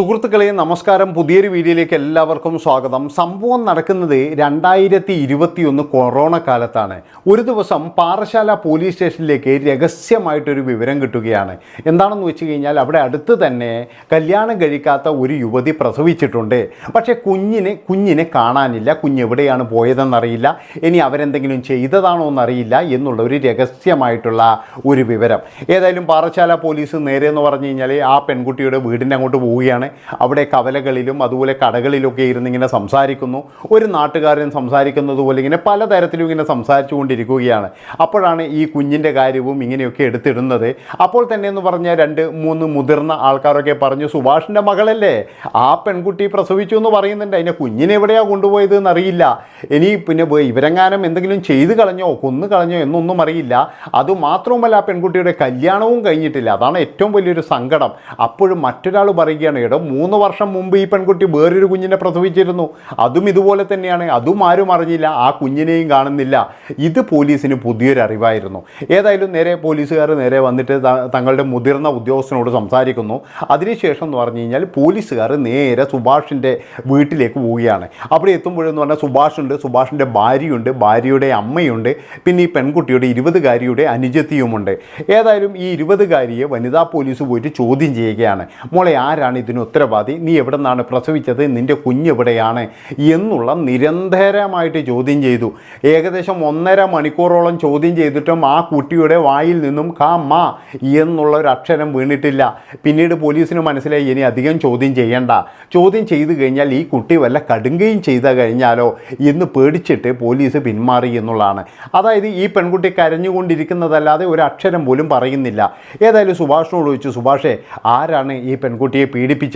സുഹൃത്തുക്കളെ നമസ്കാരം. പുതിയൊരു വീഡിയോയിലേക്ക് എല്ലാവർക്കും സ്വാഗതം. സംഭവം നടക്കുന്നത് രണ്ടായിരത്തി ഇരുപത്തിയൊന്ന് കൊറോണ കാലത്താണ്. ഒരു ദിവസം പാറശാല പോലീസ് സ്റ്റേഷനിലേക്ക് രഹസ്യമായിട്ടൊരു വിവരം കിട്ടുകയാണ്. എന്താണെന്ന് വെച്ച് കഴിഞ്ഞാൽ അവിടെ അടുത്ത് തന്നെ കല്യാണം കഴിക്കാത്ത ഒരു യുവതി പ്രസവിച്ചിട്ടുണ്ട്. പക്ഷേ കുഞ്ഞിനെ കുഞ്ഞിനെ കാണാനില്ല. കുഞ്ഞ് എവിടെയാണ് പോയതെന്നറിയില്ല. ഇനി അവരെന്തെങ്കിലും ചെയ്തതാണോ എന്നറിയില്ല എന്നുള്ള ഒരു രഹസ്യമായിട്ടുള്ള ഒരു വിവരം. ഏതായാലും പാറശാല പോലീസ് നേരെ എന്ന് പറഞ്ഞു കഴിഞ്ഞാൽ ആ പെൺകുട്ടിയുടെ വീടിന്റെ അങ്ങോട്ട് പോവുകയാണ്. അവിടെ കവലകളിലും അതുപോലെ കടകളിലൊക്കെ ഇരുന്ന് ഇങ്ങനെ സംസാരിക്കുന്നു. ഒരു നാട്ടുകാരൻ സംസാരിക്കുന്നത് പോലെ ഇങ്ങനെ പലതരത്തിലും ഇങ്ങനെ സംസാരിച്ചു കൊണ്ടിരിക്കുകയാണ് അപ്പോഴാണ് ഈ കുഞ്ഞിന്റെ കാര്യവും ഇങ്ങനെയൊക്കെ എടുത്തിടുന്നത്. അപ്പോൾ തന്നെ എന്ന് പറഞ്ഞാൽ രണ്ട് മൂന്ന് മുതിർന്ന ആൾക്കാരൊക്കെ പറഞ്ഞു സുഭാഷിന്റെ മകളല്ലേ? ആ പെൺകുട്ടി പ്രസവിച്ചു എന്ന് പറയുന്നുണ്ട്. അതിനെ കുഞ്ഞിനെ എവിടെയാണ് കൊണ്ടുപോയത് എന്നറിയില്ല. ഇനി പിന്നെ ഇവരെങ്ങാനും എന്തെങ്കിലും ചെയ്തു കളഞ്ഞോ കൊന്നു കളഞ്ഞോ എന്നൊന്നും അറിയില്ല. അതുമാത്രവുമല്ല ആ പെൺകുട്ടിയുടെ കല്യാണവും കഴിഞ്ഞിട്ടില്ല. അതാണ് ഏറ്റവും വലിയൊരു സങ്കടം. അപ്പോഴും മറ്റൊരാൾ പറയുകയാണ് എടോ മൂന്ന് വർഷം മുമ്പ് ഈ പെൺകുട്ടി വേറൊരു കുഞ്ഞിനെ പ്രസവിച്ചിരുന്നു. അതും ഇതുപോലെ തന്നെയാണ്. അതും ആരും അറിഞ്ഞില്ല. ആ കുഞ്ഞിനെയും കാണുന്നില്ല. ഇത് പോലീസിന് പുതിയൊരു അറിവായിരുന്നു. ഏതായാലും നേരെ പോലീസുകാർ നേരെ വന്നിട്ട് തങ്ങളുടെ മുതിർന്ന ഉദ്യോഗസ്ഥനോട് സംസാരിക്കുന്നു. അതിനുശേഷം എന്ന് പറഞ്ഞു കഴിഞ്ഞാൽ പോലീസുകാർ നേരെ സുഭാഷിന്റെ വീട്ടിലേക്ക് പോവുകയാണ്. അവിടെ എത്തുമ്പോഴെന്ന് പറഞ്ഞാൽ സുഭാഷുണ്ട്. സുഭാഷിന്റെ ഭാര്യയുണ്ട്. ഭാര്യയുടെ അമ്മയുണ്ട്. പിന്നെ ഈ പെൺകുട്ടിയുടെ ഇരുപതുകാരിയുടെ അനുജത്തിയുമുണ്ട്. ഏതായാലും ഈ ഇരുപതുകാരിയെ വനിതാ പോലീസ് പോയിട്ട് ചോദ്യം ചെയ്യുകയാണ്. മോളെ ആരാണ് ഇതിന് ഉത്തരവാദി നീ എവിടെ നിന്നാണ് പ്രസവിച്ചത്? നിന്റെ കുഞ്ഞെവിടെയാണ്? എന്നുള്ള നിരന്തരമായിട്ട് ചോദ്യം ചെയ്തു. ഏകദേശം ഒന്നര മണിക്കൂറോളം ചോദ്യം ചെയ്തിട്ടും ആ കുട്ടിയുടെ വായിൽ നിന്നും കാ മാ എന്നുള്ള ഒരു അക്ഷരം വീണിട്ടില്ല. പിന്നീട് പോലീസിന് മനസ്സിലായി ഇനി അധികം ചോദ്യം ചെയ്യണ്ട. ചോദ്യം ചെയ്തു കഴിഞ്ഞാൽ ഈ കുട്ടി വല്ല കടുങ്കയും ചെയ്ത കഴിഞ്ഞാലോ? എന്ന് പേടിച്ചിട്ട് പോലീസ് പിന്മാറി എന്നുള്ളതാണ്. അതായത് ഈ പെൺകുട്ടി കരഞ്ഞുകൊണ്ടിരിക്കുന്നതല്ലാതെ ഒരു അക്ഷരം പോലും പറയുന്നില്ല. ഏതായാലും സുഭാഷിനോട് ചോദിച്ചു സുഭാഷേ ആരാണ് ഈ പെൺകുട്ടിയെ പീഡിപ്പിച്ചത്?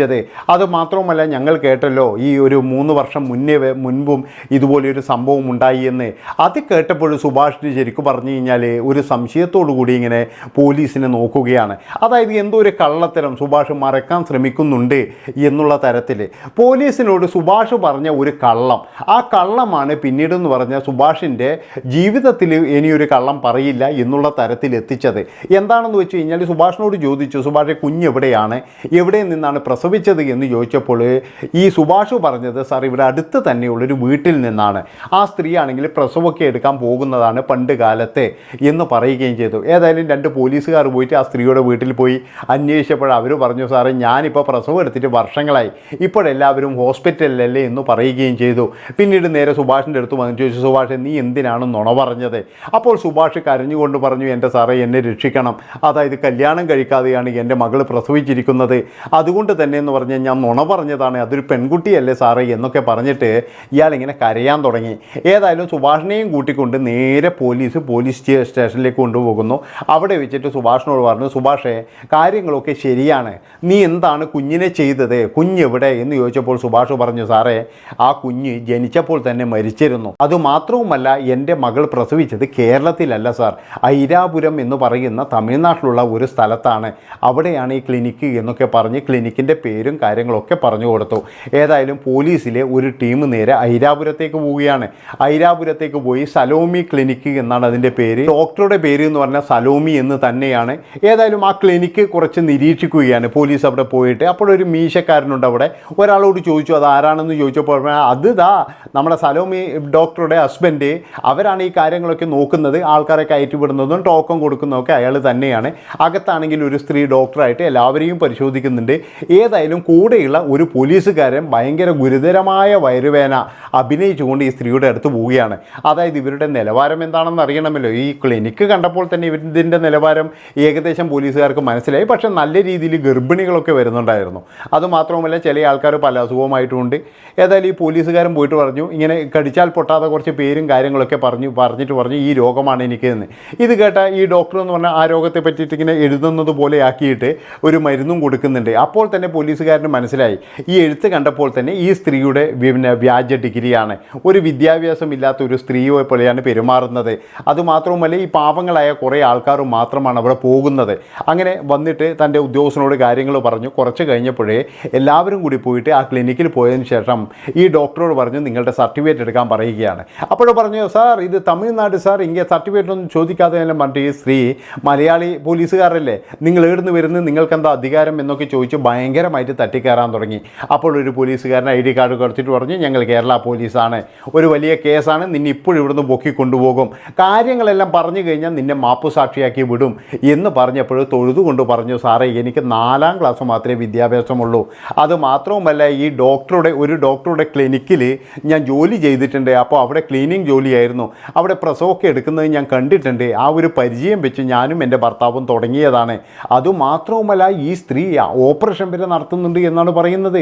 അത് മാത്രവുമല്ല ഞങ്ങൾ കേട്ടല്ലോ ഈ ഒരു മൂന്ന് വർഷം മുന്നേ മുൻപും ഇതുപോലെയൊരു സംഭവം ഉണ്ടായി എന്ന്. അത് കേട്ടപ്പോൾ സുഭാഷിന് ശരിക്കും പറഞ്ഞു കഴിഞ്ഞാൽ ഒരു സംശയത്തോടു കൂടി ഇങ്ങനെ പോലീസിനെ നോക്കുകയാണ്. അതായത് എന്തോ ഒരു കള്ളത്തരം സുഭാഷ് മറക്കാൻ ശ്രമിക്കുന്നുണ്ട് എന്നുള്ള തരത്തിൽ പോലീസിനോട് സുഭാഷ് പറഞ്ഞ ഒരു കള്ളം. ആ കള്ളമാണ് പിന്നീട് എന്ന് പറഞ്ഞാൽ സുഭാഷിന്റെ ജീവിതത്തിൽ ഇനിയൊരു കള്ളം പറയില്ല എന്നുള്ള തരത്തിൽ എത്തിച്ചത് എന്താണെന്ന് വെച്ച് കഴിഞ്ഞാൽ സുഭാഷിനോട് ചോദിച്ചു കുഞ്ഞ് എവിടെയാണ്? എവിടെ നിന്നാണ് പ്രസവിച്ചത് എന്ന് ചോദിച്ചപ്പോൾ ഈ സുഭാഷ് പറഞ്ഞത് സാർ ഇവിടെ അടുത്ത് തന്നെയുള്ളൊരു വീട്ടിൽ നിന്നാണ്. ആ സ്ത്രീ ആണെങ്കിൽ പ്രസവമൊക്കെ എടുക്കാൻ പോകുന്നതാണ് പണ്ട് കാലത്തെ എന്ന് പറയുകയും ചെയ്തു. ഏതായാലും രണ്ട് പോലീസുകാർ പോയിട്ട് ആ സ്ത്രീയുടെ വീട്ടിൽ പോയി അന്വേഷിച്ചപ്പോൾ അവർ പറഞ്ഞു സാറേ ഞാനിപ്പോൾ പ്രസവം എടുത്തിട്ട് വർഷങ്ങളായി. ഇപ്പോഴെല്ലാവരും ഹോസ്പിറ്റലിലല്ലേ എന്ന് പറയുകയും ചെയ്തു. പിന്നീട് നേരെ സുഭാഷിന്റെ അടുത്ത് വന്നു ചോദിച്ചു സുഭാഷ് നീ എന്തിനാണ് നുണ പറഞ്ഞത്? അപ്പോൾ സുഭാഷ് കരഞ്ഞുകൊണ്ട് പറഞ്ഞു എന്റെ സാറേ എന്നെ രക്ഷിക്കണം. അതായത് കല്യാണം കഴിക്കാതെയാണ് എന്റെ മകൾ പ്രസവിച്ചിരിക്കുന്നത്. അതുകൊണ്ട് തന്നെ എന്ന് പറഞ്ഞ് ഞാൻ നുണ പറഞ്ഞതാണ് അതൊരു പെൺകുട്ടിയല്ലേ സാറേ എന്നൊക്കെ പറഞ്ഞിട്ട് ഇയാളിങ്ങനെ കരയാൻ തുടങ്ങി. ഏതായാലും സുഭാഷിനെയും കൂട്ടിക്കൊണ്ട് നേരെ പോലീസ് പോലീസ് സ്റ്റേഷനിലേക്ക് കൊണ്ടുപോകുന്നു. അവിടെ വെച്ചിട്ട് സുഭാഷിനോട് പറഞ്ഞു സുഭാഷേ കാര്യങ്ങളൊക്കെ ശരിയാണ്. നീ എന്താണ് കുഞ്ഞിനെ ചെയ്തത്? കുഞ്ഞെവിടെ? എന്ന് ചോദിച്ചപ്പോൾ സുഭാഷ് പറഞ്ഞു സാറേ ആ കുഞ്ഞ് ജനിച്ചപ്പോൾ തന്നെ മരിച്ചിരുന്നു. അതുമാത്രവുമല്ല എന്റെ മകൾ പ്രസവിച്ചത് കേരളത്തിലല്ല സാർ. ഐരാപുരം എന്ന് പറയുന്ന തമിഴ്നാട്ടിലുള്ള ഒരു സ്ഥലത്താണ്. അവിടെയാണ് ഈ ക്ലിനിക്ക് എന്നൊക്കെ പറഞ്ഞ് ക്ലിനിക്കിന്റെ പേരും കാര്യങ്ങളൊക്കെ പറഞ്ഞു കൊടുത്തു. ഏതായാലും പോലീസിലെ ഒരു ടീം നേരെ ഐരാപുരത്തേക്ക് പോവുകയാണ്. ഐരാപുരത്തേക്ക് പോയി സലോമി ക്ലിനിക്ക് എന്നാണ് അതിന്റെ പേര്. ഡോക്ടറുടെ പേര് എന്ന് പറഞ്ഞാൽ സലോമി എന്ന് തന്നെയാണ്. ഏതായാലും ആ ക്ലിനിക്ക് കുറച്ച് നിരീക്ഷിക്കുകയാണ്. പോലീസ് അവിടെ പോയിട്ട് അപ്പോഴൊരു മീശക്കാരനുണ്ട് അവിടെ. ഒരാളോട് ചോദിച്ചു അത് ആരാണെന്ന് ചോദിച്ചപ്പോൾ അത് ദാ നമ്മുടെ സലോമി ഡോക്ടറുടെ ഹസ്ബൻഡ് അവരാണ് ഈ കാര്യങ്ങളൊക്കെ നോക്കുന്നത്. ആൾക്കാരെ കയറ്റി വിടുന്നതും ടോക്കൺ കൊടുക്കുന്നതൊക്കെ അയാൾ തന്നെയാണ്. അകത്താണെങ്കിൽ ഒരു സ്ത്രീ ഡോക്ടറായിട്ട് എല്ലാവരെയും പരിശോധിക്കുന്നുണ്ട്. ഏതായാലും കൂടെയുള്ള ഒരു പോലീസുകാരൻ ഭയങ്കര ഗുരുതരമായ വയറുവേന അഭിനയിച്ചുകൊണ്ട് ഈ സ്ത്രീയുടെ അടുത്ത് പോവുകയാണ്. അതായത് ഇവരുടെ നിലവാരം എന്താണെന്ന് അറിയണമല്ലോ. ഈ ക്ലിനിക്ക് കണ്ടപ്പോൾ തന്നെ ഇവരിതിന്റെ നിലവാരം ഏകദേശം പോലീസുകാർക്ക് മനസ്സിലായി. പക്ഷെ നല്ല രീതിയിൽ ഗർഭിണികളൊക്കെ വരുന്നുണ്ടായിരുന്നു. അതുമാത്രവുമല്ല ചില ആൾക്കാർ പല അസുഖമായിട്ടുമുണ്ട് ഏതായാലും ഈ പോലീസുകാരൻ പോയിട്ട് പറഞ്ഞു ഇങ്ങനെ കടിച്ചാൽ പൊട്ടാത്ത കുറച്ച് പേരും കാര്യങ്ങളൊക്കെ പറഞ്ഞു പറഞ്ഞിട്ട് പറഞ്ഞു ഈ രോഗമാണ് എനിക്കെന്ന്. ഇത് കേട്ട ഈ ഡോക്ടർ എന്ന് പറഞ്ഞാൽ ആ രോഗത്തെ പറ്റിയിട്ട് ഇങ്ങനെ എഴുതുന്നത് പോലെ ആക്കിയിട്ട് ഒരു മരുന്നും കൊടുക്കുന്നുണ്ട്. അപ്പോൾ തന്നെ പോലീസുകാരന് മനസ്സിലായി. ഈ എഴുത്ത് കണ്ടപ്പോൾ തന്നെ ഈ സ്ത്രീയുടെ പിന്നെ വ്യാജ ഡിഗ്രിയാണ്. ഒരു വിദ്യാഭ്യാസം ഇല്ലാത്ത ഒരു സ്ത്രീയെ പോലെയാണ് പെരുമാറുന്നത്. അതുമാത്രവുമല്ല ഈ പാവങ്ങളായ കുറേ ആൾക്കാർ മാത്രമാണ് അവിടെ പോകുന്നത്. അങ്ങനെ വന്നിട്ട് തന്റെ ഉദ്യോഗസ്ഥനോട് കാര്യങ്ങൾ പറഞ്ഞു. കുറച്ച് കഴിഞ്ഞപ്പോഴേ എല്ലാവരും കൂടി പോയിട്ട് ആ ക്ലിനിക്കിൽ പോയതിന് ശേഷം ഈ ഡോക്ടറോട് പറഞ്ഞു നിങ്ങളുടെ സർട്ടിഫിക്കറ്റ് എടുക്കാൻ പറയുകയാണ്. അപ്പോൾ പറഞ്ഞു സാർ ഇത് തമിഴ്നാട് സാർ ഇങ്ങനെ സർട്ടിഫിക്കറ്റ് ഒന്നും ചോദിക്കാതെ തന്നെ പറഞ്ഞിട്ട് ഈ സ്ത്രീ മലയാളി പോലീസുകാരല്ലേ? നിങ്ങൾ എവിടുന്ന് വരുന്നത്? നിങ്ങൾക്ക് എന്താ അധികാരം? എന്നൊക്കെ ചോദിച്ച് ഭയങ്കര ഭയങ്കരമായിട്ട് തട്ടിക്കയറാൻ തുടങ്ങി. അപ്പോൾ ഒരു പോലീസുകാരൻ ഐ ഡി കാർഡ് കൊടുത്തിട്ട് പറഞ്ഞു ഞങ്ങൾ കേരള പോലീസാണ്. ഒരു വലിയ കേസാണ്. നിന്നെ ഇപ്പോഴും ഇവിടുന്ന് പൊക്കി കൊണ്ടുപോകും. കാര്യങ്ങളെല്ലാം പറഞ്ഞു കഴിഞ്ഞാൽ നിന്നെ മാപ്പ് സാക്ഷിയാക്കി വിടും. എന്ന് പറഞ്ഞപ്പോൾ തൊഴുതുകൊണ്ട് പറഞ്ഞു സാറേ എനിക്ക് നാലാം ക്ലാസ് മാത്രമേ വിദ്യാഭ്യാസമുള്ളൂ. അത് മാത്രവുമല്ല ഈ ഡോക്ടറുടെ ഒരു ഡോക്ടറുടെ ക്ലിനിക്കിൽ ഞാൻ ജോലി ചെയ്തിട്ടുണ്ട്. അപ്പോൾ അവിടെ ക്ലീനിങ് ജോലിയായിരുന്നു. അവിടെ പ്രസവമൊക്കെ എടുക്കുന്നത് ഞാൻ കണ്ടിട്ടുണ്ട്. ആ ഒരു പരിചയം വെച്ച് ഞാനും എന്റെ ഭർത്താവും തുടങ്ങിയതാണ്. അതുമാത്രവുമല്ല ഈ സ്ത്രീ ഓപ്പറേഷൻ വരെ നടത്തുന്നുണ്ട് എന്നാണ് പറയുന്നത്.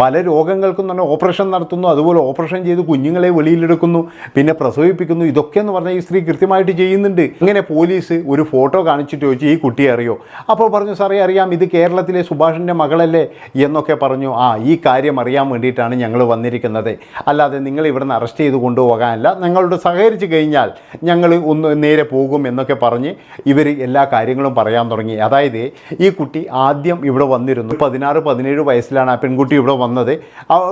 പല രോഗങ്ങൾക്കും തന്നെ ഓപ്പറേഷൻ നടത്തുന്നു. അതുപോലെ ഓപ്പറേഷൻ ചെയ്ത് കുഞ്ഞുങ്ങളെ വെളിയിലെടുക്കുന്നു. പിന്നെ പ്രസവിപ്പിക്കുന്നു. ഇതൊക്കെ എന്ന് പറഞ്ഞാൽ ഈ സ്ത്രീ കൃത്യമായിട്ട് ചെയ്യുന്നുണ്ട്. ഇങ്ങനെ പോലീസ് ഒരു ഫോട്ടോ കാണിച്ചിട്ട് ചോദിച്ചു ഈ കുട്ടിയെ അറിയോ? അപ്പോൾ പറഞ്ഞു സാറേ അറിയാം. ഇത് കേരളത്തിലെ സുഭാഷിന്റെ മകളല്ലേ? എന്നൊക്കെ പറഞ്ഞു ആ ഈ കാര്യം അറിയാൻ വേണ്ടിയിട്ടാണ് ഞങ്ങൾ വന്നിരിക്കുന്നത്. അല്ലാതെ നിങ്ങൾ ഇവിടുന്ന് അറസ്റ്റ് ചെയ്ത് കൊണ്ടുപോകാനല്ല. ഞങ്ങളോട് സഹകരിച്ച് കഴിഞ്ഞാൽ ഞങ്ങൾ ഒന്ന് നേരെ പോകും എന്നൊക്കെ പറഞ്ഞ് ഇവർ എല്ലാ കാര്യങ്ങളും പറയാൻ തുടങ്ങി. അതായത് ഈ കുട്ടി ആദ്യം ഇവിടെ വന്നിരുന്നു. പതിനാറ് പതിനേഴ് വയസ്സിലാണ് ആ പെൺകുട്ടി ഇവിടെ വന്നത്.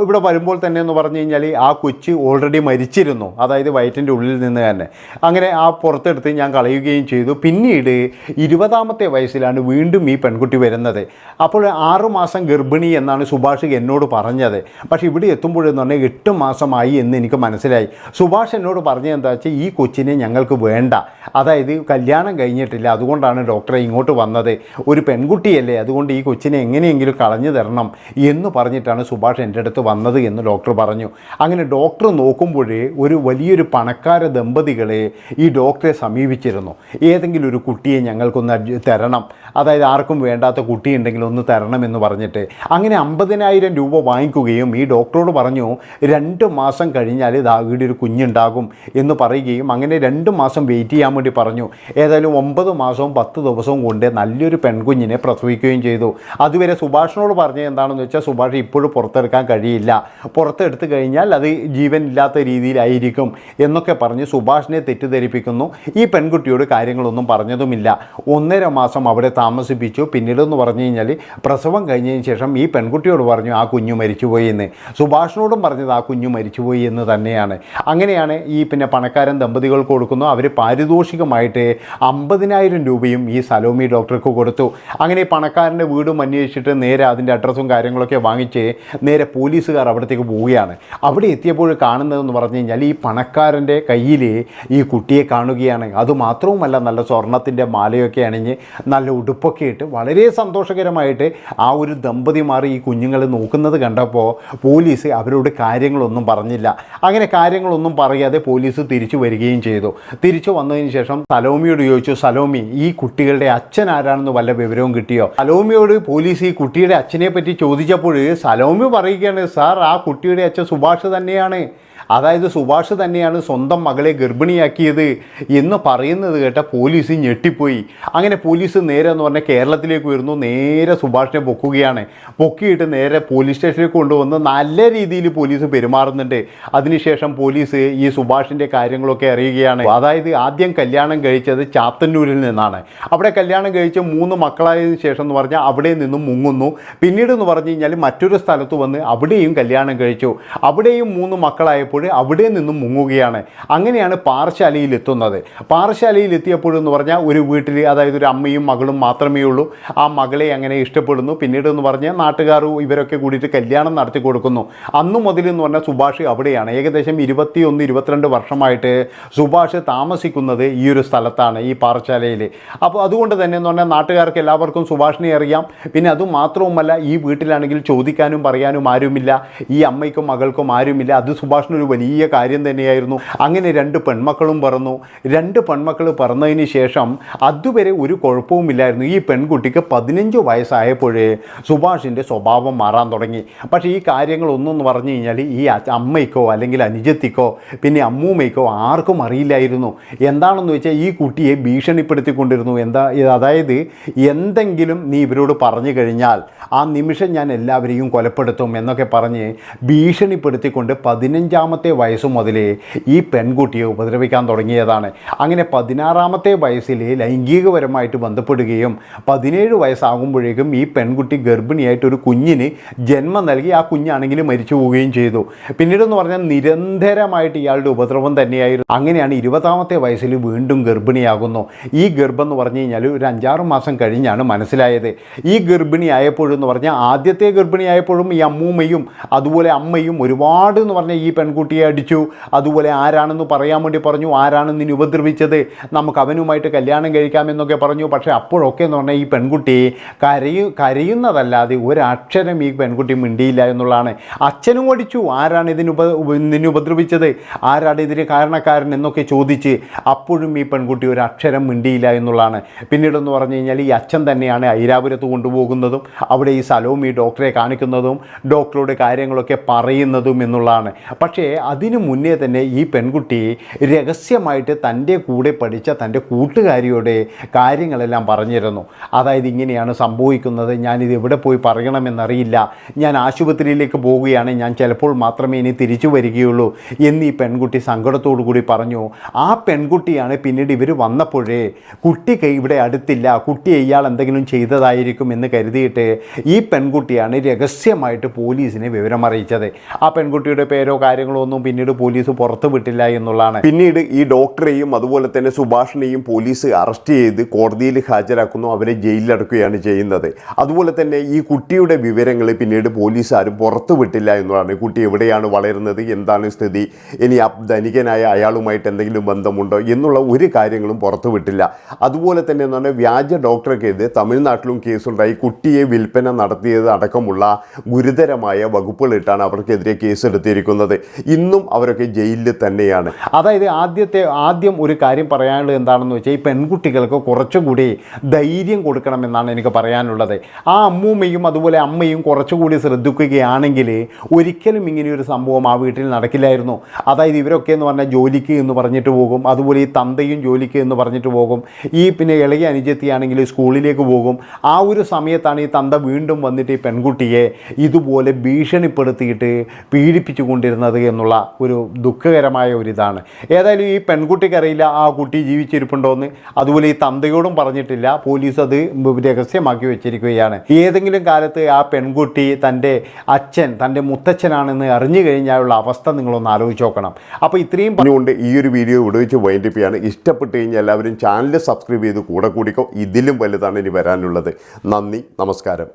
ഇവിടെ വരുമ്പോൾ തന്നെ എന്ന് പറഞ്ഞു കഴിഞ്ഞാൽ ആ കൊച്ച് ഓൾറെഡി മരിച്ചിരുന്നു. അതായത് വയറ്റിന്റെ ഉള്ളിൽ നിന്ന് തന്നെ. അങ്ങനെ ആ പുറത്തെടുത്ത് ഞാൻ കളയുകയും ചെയ്തു. പിന്നീട് ഇരുപതാമത്തെ വയസ്സിലാണ് വീണ്ടും ഈ പെൺകുട്ടി വരുന്നത്. അപ്പോൾ ആറുമാസം ഗർഭിണി എന്നാണ് സുഭാഷ് എന്നോട് പറഞ്ഞത്. പക്ഷേ ഇവിടെ എത്തുമ്പോഴെന്ന് പറഞ്ഞാൽ എട്ട് മാസമായി എന്ന് എനിക്ക് മനസ്സിലായി. സുഭാഷ് എന്നോട് പറഞ്ഞത് എന്താ വെച്ചാൽ ഈ കൊച്ചിനെ ഞങ്ങൾക്ക് വേണ്ട. അതായത് കല്യാണം കഴിഞ്ഞിട്ടില്ല. അതുകൊണ്ടാണ് ഡോക്ടറെ ഇങ്ങോട്ട് വന്നത്. ഒരു പെൺകുട്ടിയല്ലേ. അതുകൊണ്ട് ഈ കൊച്ചിനെ എങ്ങനെയെങ്കിലും കളഞ്ഞു തരണം എന്ന് പറഞ്ഞിട്ടാണ് സുഭാഷ് എന്റെ അടുത്ത് വന്നത് എന്ന് ഡോക്ടർ പറഞ്ഞു. അങ്ങനെ ഡോക്ടർ നോക്കുമ്പോഴേ ഒരു വലിയൊരു പണക്കാര ദമ്പതികളെ ഈ ഡോക്ടറെ സമീപിച്ചിരുന്നു. ഏതെങ്കിലും ഒരു കുട്ടിയെ ഞങ്ങൾക്കൊന്ന് തരണം. അതായത് ആർക്കും വേണ്ടാത്ത കുട്ടിയുണ്ടെങ്കിൽ ഒന്ന് തരണം എന്ന് പറഞ്ഞിട്ട് അങ്ങനെ അമ്പതിനായിരം രൂപ വാങ്ങിക്കുകയും ഈ ഡോക്ടറോട് പറഞ്ഞു രണ്ട് മാസം കഴിഞ്ഞാൽ ഇതാ ഇവിടെ ഒരു കുഞ്ഞുണ്ടാകും എന്ന് പറയുകയും അങ്ങനെ രണ്ട് മാസം വെയിറ്റ് ചെയ്യാൻ വേണ്ടി പറഞ്ഞു. ഏതായാലും ഒമ്പത് മാസവും പത്ത് ദിവസവും കൊണ്ട് നല്ലൊരു പെൺകുഞ്ഞിനെ പ്രസവിക്കുകയും ചെയ്തു. അതുവരെ സുഭാഷിനോട് പറഞ്ഞത് എന്താണെന്ന് വെച്ചാൽ സുഭാഷ് ഇപ്പോഴും പുറത്തെടുക്കാൻ കഴിയില്ല. പുറത്തെടുത്തു കഴിഞ്ഞാൽ അത് ജീവൻ ഇല്ലാത്ത രീതിയിലായിരിക്കും എന്നൊക്കെ പറഞ്ഞ് സുഭാഷിനെ തെറ്റിദ്ധരിപ്പിക്കുന്നു. ഈ പെൺകുട്ടിയോട് കാര്യങ്ങളൊന്നും പറഞ്ഞതുമില്ല. ഒന്നര മാസം അവിടെ താമസിപ്പിച്ചു. പിന്നീടെന്ന് പറഞ്ഞു കഴിഞ്ഞാൽ പ്രസവം കഴിഞ്ഞതിന് ശേഷം ഈ പെൺകുട്ടിയോട് പറഞ്ഞു ആ കുഞ്ഞു മരിച്ചുപോയി എന്ന്. സുഭാഷിനോടും പറഞ്ഞത് ആ കുഞ്ഞു മരിച്ചുപോയി എന്ന് തന്നെയാണ്. അങ്ങനെയാണ് ഈ പിന്നെ പണക്കാരൻ ദമ്പതികൾ കൊടുക്കുന്നു. അവർ പാരിതോഷികമായിട്ട് അമ്പതിനായിരം രൂപയും ഈ സലോമി ഡോക്ടർക്ക് കൊടുത്തു. അങ്ങനെ പണക്കാരന്റെ വീടും അന്വേഷിച്ചിട്ട് നേരെ അതിന്റെ അഡ്രസ്സും കാര്യങ്ങളൊക്കെ വാങ്ങിച്ച് നേരെ പോലീസുകാർ അവിടത്തേക്ക് പോവുകയാണ്. അവിടെ എത്തിയപ്പോൾ കാണുന്നതെന്ന് പറഞ്ഞു കഴിഞ്ഞാൽ ഈ പണക്കാരന്റെ കയ്യിൽ ഈ കുട്ടിയെ കാണുകയാണ്. അതുമാത്രവുമല്ല നല്ല സ്വർണത്തിന്റെ മാലയൊക്കെ അണിഞ്ഞ് നല്ല ഉടുപ്പൊക്കെ ഇട്ട് വളരെ സന്തോഷകരമായിട്ട് ആ ഒരു ദമ്പതിമാർ ഈ കുഞ്ഞുങ്ങളെ നോക്കുന്നത് കണ്ടപ്പോൾ പോലീസ് അവരോട് കാര്യങ്ങളൊന്നും പറഞ്ഞില്ല. അങ്ങനെ കാര്യങ്ങളൊന്നും പറയാതെ പോലീസ് തിരിച്ചു വരികയും ചെയ്തു. തിരിച്ചു വന്നതിന് ശേഷം സലോമിയോട് ചോദിച്ചു സലോമി ഈ കുട്ടികളുടെ അച്ഛൻ ആരാണെന്ന് വല്ല വിവരവും കിട്ടിയോ? സലോമിയോട് പോലീസ് ഈ കുട്ടിയുടെ അച്ഛനെ പറ്റി ചോദിച്ചപ്പോൾ സലോമി പറയുകയാണ് സാർ ആ കുട്ടിയുടെ അച്ഛൻ സുഭാഷ് തന്നെയാണ്. അതായത് സുഭാഷ് തന്നെയാണ് സ്വന്തം മകളെ ഗർഭിണിയാക്കിയത് എന്ന് പറയുന്നത് കേട്ട പോലീസ് ഞെട്ടിപ്പോയി. അങ്ങനെ പോലീസ് നേരെ എന്ന് പറഞ്ഞാൽ കേരളത്തിലേക്ക് വരുന്നു നേരെ സുഭാഷിനെ പൊക്കുകയാണ്. പൊക്കിയിട്ട് നേരെ പോലീസ് സ്റ്റേഷനിലേക്ക് കൊണ്ടുവന്ന് നല്ല രീതിയിൽ പോലീസ് പെരുമാറുന്നുണ്ട്. അതിനുശേഷം പോലീസ് ഈ സുഭാഷിന്റെ കാര്യങ്ങളൊക്കെ അറിയുകയാണ്. അതായത് ആദ്യം കല്യാണം കഴിച്ചത് ചാത്തന്നൂരിൽ നിന്നാണ്. അവിടെ കല്യാണം കഴിച്ച് മൂന്ന് മക്കളായതിനു ശേഷം എന്ന് പറഞ്ഞാൽ അവിടെ നിന്നും മുങ്ങുന്നു. പിന്നീട് എന്ന് പറഞ്ഞു കഴിഞ്ഞാൽ മറ്റൊരു സ്ഥലത്ത് വന്ന് അവിടെയും കല്യാണം കഴിച്ചു. അവിടെയും മൂന്ന് മക്കളായപ്പോൾ അവിടെ നിന്നും മുങ്ങുകയാണ്. അങ്ങനെയാണ് പാറശാലയിൽ എത്തുന്നത് പാറശാലയിൽ എത്തിയപ്പോഴെന്ന് പറഞ്ഞാൽ ഒരു വീട്ടിൽ അതായത് ഒരു അമ്മയും മകളും മാത്രമേ ഉള്ളൂ. ആ മകളെ അങ്ങനെ ഇഷ്ടപ്പെടുന്നു. പിന്നീട് എന്ന് പറഞ്ഞാൽ നാട്ടുകാർ ഇവരൊക്കെ കൂടിയിട്ട് കല്യാണം നടത്തി കൊടുക്കുന്നു. അന്നു മുതൽ എന്ന് പറഞ്ഞാൽ സുഭാഷ് അവിടെയാണ്. ഏകദേശം ഇരുപത്തിയൊന്ന് ഇരുപത്തിരണ്ട് വർഷമായിട്ട് സുഭാഷ് താമസിക്കുന്നത് ഈ ഒരു സ്ഥലത്താണ് ഈ പാറശാലയിൽ അപ്പോൾ അതുകൊണ്ട് തന്നെ എന്ന് പറഞ്ഞാൽ നാട്ടുകാർക്ക് എല്ലാവർക്കും സുഭാഷിനെ അറിയാം. പിന്നെ അതുമാത്രവുമല്ല ഈ വീട്ടിലാണെങ്കിൽ ചോദിക്കാനും പറയാനും ആരുമില്ല. ഈ അമ്മയ്ക്കും മകൾക്കും ആരുമില്ല. അത് സുഭാഷിനൊരു വലിയ കാര്യം തന്നെയായിരുന്നു. അങ്ങനെ രണ്ട് പെൺമക്കളും പറന്നു. രണ്ട് പെൺമക്കൾ പറന്നതിന് ശേഷം അതുവരെ ഒരു കുഴപ്പവുമില്ലായിരുന്നു ഈ പെൺകുട്ടിക്ക് പതിനഞ്ച് വയസ്സായപ്പോഴേ സുഭാഷിന്റെ സ്വഭാവം മാറാൻ തുടങ്ങി. പക്ഷേ ഈ കാര്യങ്ങളൊന്നും പറഞ്ഞു കഴിഞ്ഞാൽ ഈ അമ്മയ്ക്കോ അല്ലെങ്കിൽ അനുജത്തിക്കോ പിന്നെ അമ്മൂമ്മയ്ക്കോ ആർക്കും അറിയില്ലായിരുന്നു. എന്താണെന്ന് വെച്ചാൽ ഈ കുട്ടിയെ ഭീഷണിപ്പെടുത്തിക്കൊണ്ടിരുന്നു. എന്താ അതായത് എന്തെങ്കിലും നീ ഇവരോട് പറഞ്ഞു കഴിഞ്ഞാൽ ആ നിമിഷം ഞാൻ എല്ലാവരെയും കൊലപ്പെടുത്തും എന്നൊക്കെ പറഞ്ഞ് ഭീഷണിപ്പെടുത്തിക്കൊണ്ട് പതിനഞ്ചാം പതിനഞ്ചാമത്തെ വയസ്സ് മുതലേ ഈ പെൺകുട്ടിയെ ഉപദ്രവിക്കാൻ തുടങ്ങിയതാണ്. അങ്ങനെ പതിനാറാമത്തെ വയസ്സിൽ ലൈംഗികപരമായിട്ട് ബന്ധപ്പെടുകയും പതിനേഴ് വയസ്സാകുമ്പോഴേക്കും ഈ പെൺകുട്ടി ഗർഭിണിയായിട്ട് ഒരു കുഞ്ഞിന് ജന്മം നൽകി ആ കുഞ്ഞാണെങ്കിൽ മരിച്ചു പോവുകയും ചെയ്തു. പിന്നീടെന്ന് പറഞ്ഞാൽ നിരന്തരമായിട്ട് ഇയാളുടെ ഉപദ്രവം തന്നെയായിരുന്നു. അങ്ങനെയാണ് ഇരുപതാമത്തെ വയസ്സിൽ വീണ്ടും ഗർഭിണിയാകുന്നു. ഈ ഗർഭം എന്ന് പറഞ്ഞു കഴിഞ്ഞാൽ ഒരു അഞ്ചാറ് മാസം കഴിഞ്ഞാണ് മനസ്സിലായത്. ഈ ഗർഭിണിയായപ്പോഴെന്ന് പറഞ്ഞാൽ ആദ്യത്തെ ഗർഭിണിയായപ്പോഴും ഈ അമ്മൂമ്മയും അതുപോലെ അമ്മയും ഒരുപാട് എന്ന് പറഞ്ഞാൽ ഈ പെൺകുട്ടിയെ അടിച്ചു. അതുപോലെ ആരാണെന്ന് പറയാൻ വേണ്ടി പറഞ്ഞു. ആരാണ് നിന്നെ ഉപദ്രവിച്ചത്? നമുക്ക് അവനുമായിട്ട് കല്യാണം കഴിക്കാമെന്നൊക്കെ പറഞ്ഞു. പക്ഷേ അപ്പോഴൊക്കെ എന്ന് പറഞ്ഞാൽ ഈ പെൺകുട്ടി കരയു കരയുന്നതല്ലാതെ ഒരക്ഷരം ഈ പെൺകുട്ടി മിണ്ടിയില്ല എന്നുള്ളതാണ്. അച്ഛനും അടിച്ചു. ആരാണ് ഇതിന് ഉപ നിന്നെ ഉപദ്രവിച്ചത്? ആരാണ് ഇതിന് കാരണക്കാരൻ എന്നൊക്കെ ചോദിച്ച് അപ്പോഴും ഈ പെൺകുട്ടി ഒരു അക്ഷരം മിണ്ടിയില്ല എന്നുള്ളതാണ്. പിന്നീടെന്ന് പറഞ്ഞു കഴിഞ്ഞാൽ ഈ അച്ഛൻ തന്നെയാണ് ഐരാപുരത്ത് കൊണ്ടുപോകുന്നതും അവിടെ ഈ സ്ഥലവും ഈ ഡോക്ടറെ കാണിക്കുന്നതും ഡോക്ടറോട് കാര്യങ്ങളൊക്കെ പറയുന്നതും എന്നുള്ളതാണ്. പക്ഷേ അതിനു മുന്നേ തന്നെ ഈ പെൺകുട്ടി രഹസ്യമായിട്ട് തന്റെ കൂടെ പഠിച്ച തന്റെ കൂട്ടുകാരിയോട് കാര്യങ്ങളെല്ലാം പറഞ്ഞിരുന്നു. അതായത് ഇങ്ങനെയാണ് സംഭവിക്കുന്നത് ഞാനിത് എവിടെ പോയി പറയണമെന്നറിയില്ല. ഞാൻ ആശുപത്രിയിലേക്ക് പോവുകയാണ് ഞാൻ ചിലപ്പോൾ മാത്രമേ ഇനി തിരിച്ചു വരികയുള്ളൂ എന്ന് ഈ പെൺകുട്ടി സങ്കടത്തോടു കൂടി പറഞ്ഞു. ആ പെൺകുട്ടിയാണ് പിന്നീട് ഇവർ വന്നപ്പോഴേ കുട്ടി ഇവിടെ അടുത്തില്ല കുട്ടി ഇയാൾ എന്തെങ്കിലും ചെയ്തതായിരിക്കും എന്ന് കരുതിയിട്ട് ഈ പെൺകുട്ടിയാണ് രഹസ്യമായിട്ട് പോലീസിനെ വിവരം അറിയിച്ചത് ആ പെൺകുട്ടിയുടെ പേരോ കാര്യങ്ങളോ ഒന്നും പിന്നീട് പോലീസ് പുറത്തു വിട്ടില്ല എന്നുള്ളതാണ്. പിന്നീട് ഈ ഡോക്ടറെയും അതുപോലെ തന്നെ സുഭാഷിനെയും പോലീസ് അറസ്റ്റ് ചെയ്ത് കോടതിയിൽ ഹാജരാക്കുന്നു അവരെ ജയിലിലടക്കുകയാണ് ചെയ്യുന്നത്. അതുപോലെ തന്നെ ഈ കുട്ടിയുടെ വിവരങ്ങൾ പിന്നീട് പോലീസ് ആരും പുറത്തു വിട്ടില്ല എന്നുള്ളതാണ്. കുട്ടി എവിടെയാണ് വളരുന്നത് എന്താണ് സ്ഥിതി ഇനി ധനികനായ അയാളുമായിട്ട് എന്തെങ്കിലും ബന്ധമുണ്ടോ എന്നുള്ള ഒരു കാര്യങ്ങളും പുറത്തു വിട്ടില്ല. അതുപോലെ തന്നെ എന്ന് പറഞ്ഞാൽ വ്യാജ ഡോക്ടർക്കെതിരെ തമിഴ്നാട്ടിലും കേസുണ്ടായി. കുട്ടിയെ വിൽപ്പന നടത്തിയത് അടക്കമുള്ള ഗുരുതരമായ വകുപ്പുകളിട്ടാണ് അവർക്കെതിരെ കേസെടുത്തിരിക്കുന്നത്. ഇന്നും അവരൊക്കെ ജയിലിൽ തന്നെയാണ്. അതായത് ആദ്യത്തെ ആദ്യം ഒരു കാര്യം പറയാനുള്ളത് എന്താണെന്ന് വെച്ചാൽ ഈ പെൺകുട്ടികൾക്ക് കുറച്ചുകൂടി ധൈര്യം കൊടുക്കണമെന്നാണ് എനിക്ക് പറയാനുള്ളത്. ആ അമ്മൂമ്മയും അതുപോലെ അമ്മയും കുറച്ചുകൂടി ശ്രദ്ധിക്കുകയാണെങ്കിൽ ഒരിക്കലും ഇങ്ങനെയൊരു സംഭവം ആ വീട്ടിൽ നടക്കില്ലായിരുന്നു. അതായത് ഇവരൊക്കെ എന്ന് പറഞ്ഞാൽ ജോലിക്ക് എന്ന് പറഞ്ഞിട്ട് പോകും. അതുപോലെ ഈ തന്തയും ജോലിക്ക് എന്ന് പറഞ്ഞിട്ട് പോകും. ഈ പിന്നെ ഇളയ അനുജത്തിയാണെങ്കിൽ സ്കൂളിലേക്ക് പോകും. ആ ഒരു സമയത്താണ് ഈ തന്ത വീണ്ടും വന്നിട്ട് ഈ പെൺകുട്ടിയെ ഇതുപോലെ ഭീഷണിപ്പെടുത്തിയിട്ട് പീഡിപ്പിച്ചു കൊണ്ടിരുന്നത് എന്നുള്ള ഒരു ദുഃഖകരമായ ഒരു ഇതാണ് ഏതായാലും ഈ പെൺകുട്ടിക്കറിയില്ല ആ കുട്ടി ജീവിച്ചിരിപ്പുണ്ടോയെന്ന് അതുപോലെ ഈ തന്തയോടും പറഞ്ഞിട്ടില്ല. പോലീസ് അത് രഹസ്യമാക്കി വെച്ചിരിക്കുകയാണ്. ഏതെങ്കിലും കാലത്ത് ആ പെൺകുട്ടി തന്റെ അച്ഛൻ തന്റെ മുത്തച്ഛനാണെന്ന് അറിഞ്ഞു കഴിഞ്ഞാലുള്ള അവസ്ഥ നിങ്ങളൊന്ന് ആലോചിച്ച് നോക്കണം. അപ്പോൾ ഇത്രയും പറഞ്ഞുകൊണ്ട് ഈ ഒരു വീഡിയോ ഇവിടെ വെച്ച് വൈൻഡപ്പ് ചെയ്യാണ്. ഇഷ്ടപ്പെട്ട് കഴിഞ്ഞാൽ എല്ലാവരും ചാനൽ സബ്സ്ക്രൈബ് ചെയ്ത് കൂടെ കൂടിക്കോ. ഇതിലും വലുതാണ് ഇനി വരാനുള്ളത്. നന്ദി നമസ്കാരം.